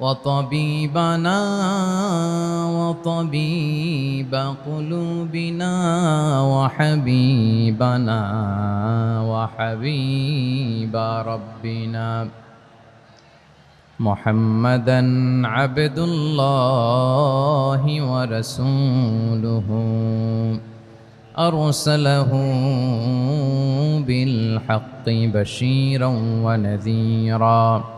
وطبيبنا وطبيب قلوبنا وحبيبنا وحبيب ربنا. محمدا عبد الله ورسوله. أرسله بالحق بشيرا ونذيرا.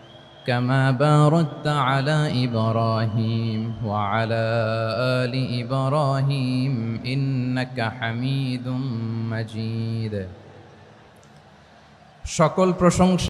كما باركت على ابراهيم وعلى ال ابراهيم انك حميد مجيد সকল প্রশংসা